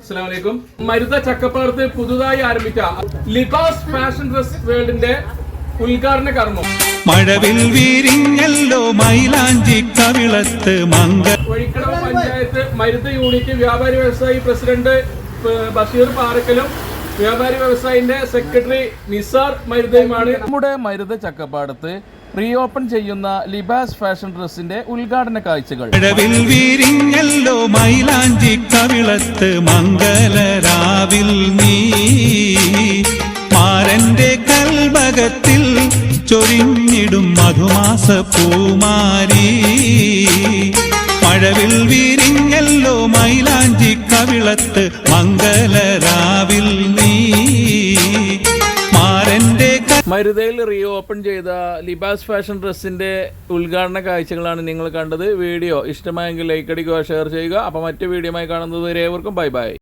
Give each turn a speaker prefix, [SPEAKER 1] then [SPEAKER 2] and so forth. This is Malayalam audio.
[SPEAKER 1] അസ്സലാമലൈക്കും. മരുത ചക്കപ്പാടത്ത് പുതുതായി ആരംഭിച്ച ലിബാസ് ഫാഷൻ ഡ്രസ് വേൾഡിന്റെ ഉദ്ഘാടന കർമ്മം.
[SPEAKER 2] മഴവിൽ വീരിഞ്ഞല്ലോ മൈലാഞ്ചി കവിളത്ത് മങ്ക
[SPEAKER 1] വഴിക്കടവ് പഞ്ചായത്ത് മരുത യൂണിറ്റ് വ്യാപാരി വ്യവസായി പ്രസിഡന്റ് ബഷീർ പാറക്കലും വ്യാപാരി വ്യവസായിന്റെ സെക്രട്ടറി നിസാർ മരുതയുമാണ്. നമ്മുടെ മരുത ചക്കപ്പാടത്ത് റീ ഓപ്പൺ ചെയ്യുന്ന ലിബാസ് ഫാഷൻ ഡ്രസ്സിന്റെ ഉദ്ഘാടന കാഴ്ചകൾ.
[SPEAKER 2] വീരിഞ്ഞല്ലോ മൈലാഞ്ചി കവിളത്ത് മംഗലരാവിൽ നീ. മാരന്റെ കൽഭകത്തിൽ ചൊരിഞ്ഞിടും മധുമാസ പൂമാരി. മഴവിൽ വീരിഞ്ഞല്ലോ മൈലാഞ്ചി കവിളത്ത് മംഗലരാവിൽ നീ
[SPEAKER 1] മരുതയിൽ റീ ഓപ്പൺ ചെയ്ത ലിബാസ് ഫാഷൻ ഡ്രസ്സിന്റെ ഉദ്ഘാടന കാഴ്ചകളാണ് നിങ്ങൾ കണ്ടത്. വീഡിയോ ഇഷ്ടമായെങ്കിൽ ലൈക്ക് അടിക്കുക ഷെയർ ചെയ്യുക. അപ്പോൾ മറ്റു വീഡിയോമായി കാണുന്നത് വരെ ഏവർക്കും ബൈ ബൈ